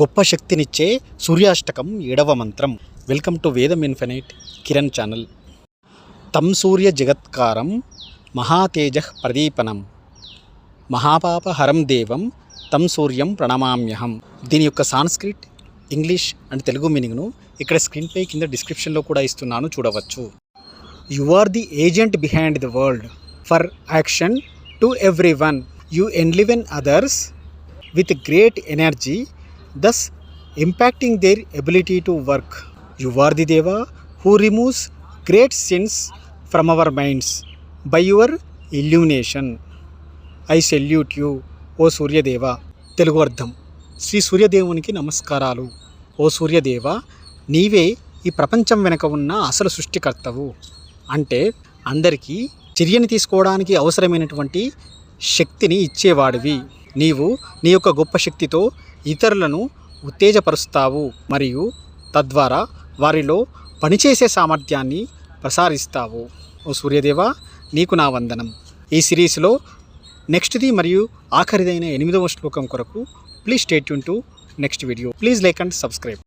గొప్ప శక్తినిచ్చే సూర్యాష్టకం ఏడవ మంత్రం. Welcome to Vedam infinite Kiran channel తం సూర్య జగత్కారం మహాతేజ ప్రదీపనం. మహాపాపహరం దేవం తం సూర్యం ప్రణమామ్యహం. దీని యొక్క సాంస్క్రిట్ ఇంగ్లీష్ అండ్ తెలుగు మీనింగ్ను ఇక్కడ స్క్రీన్పై కింద డిస్క్రిప్షన్లో కూడా ఇస్తున్నాను చూడవచ్చు. You are the agent behind the world for action to every one you enliven others with great energy thus impacting their ability to work. You are the Deva who removes great sins from our minds by your illumination. I salute you O Suryadeva Telugu అర్థం శ్రీ సూర్యదేవునికి నమస్కారాలు. ఓ సూర్యదేవ నీవే ఈ ప్రపంచం వెనుక ఉన్న అసలు సృష్టికర్తవు. అంటే అందరికీ చర్యని తీసుకోవడానికి అవసరమైనటువంటి శక్తిని ఇచ్చేవాడివి. నీవు నీ యొక్క గొప్ప శక్తితో ఇతరులను ఉత్తేజపరుస్తావు మరియు తద్వారా వారిలో పనిచేసే సామర్థ్యాన్ని ప్రసారిస్తావు. ఓ సూర్యదేవ నీకు నా వందనం. ఈ సిరీస్లో నెక్స్ట్ది మరియు ఆఖరిదైన ఎనిమిదవ శ్లోకం కొరకు please stay Yoon to next video. Please like and subscribe.